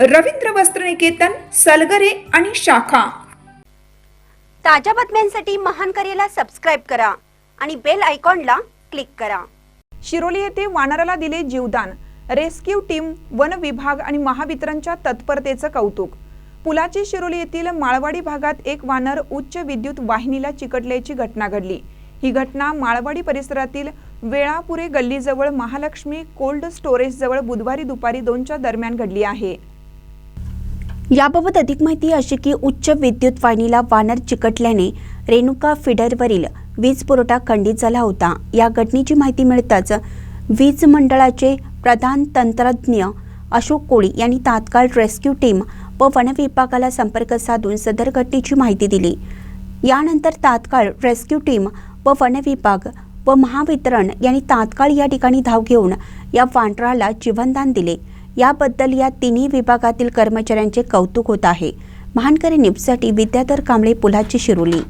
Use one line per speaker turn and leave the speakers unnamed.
रवींद्र वस्त्रनिकेतन सलगरे आणि शाखा.
ताज्या बातम्यांसाठी महान करेला सबस्क्राईब करा आणि बेल आयकॉनला क्लिक करा.
शिरोली येथे वानराला दिले जीवदान. रेस्क्यू टीम वन विभाग आणि महावितरणच्या तत्परतेचं कौतुक. पुलाची शिरोली येथील माळवाडी भागात एक वानर उच्च विद्युत वाहिनीला चिकटल्याची घटना घडली. ही घटना माळवाडी परिसरातील वेळापुरे गल्लीजवळ महालक्ष्मी कोल्ड स्टोरेजजवळ बुधवारी दुपारी दोनच्या दरम्यान घडली आहे.
याबाबत अधिक माहिती अशी की उच्च विद्युत वाहिनीला वानर चिकटल्याने रेणुका फिडरवरील वीज पुरवठा खंडित झाला होता. या घटनेची माहिती मिळताच वीज मंडळाचे प्रधान तंत्रज्ञ अशोक कोळी यांनी तात्काळ रेस्क्यू टीम व वनविभागाला संपर्क साधून सदर घटनेची माहिती दिली. यानंतर तात्काळ रेस्क्यू टीम व वनविभाग व महावितरण यांनी तात्काळ या ठिकाणी धाव घेऊन या वानराला जीवनदान दिले. याबद्दल या तिन्ही विभागातील कर्मचाऱ्यांचे कौतुक होत आहे. महानकरी न्यूजसाठी विद्याधर कांबळे पुलाची शिरोली.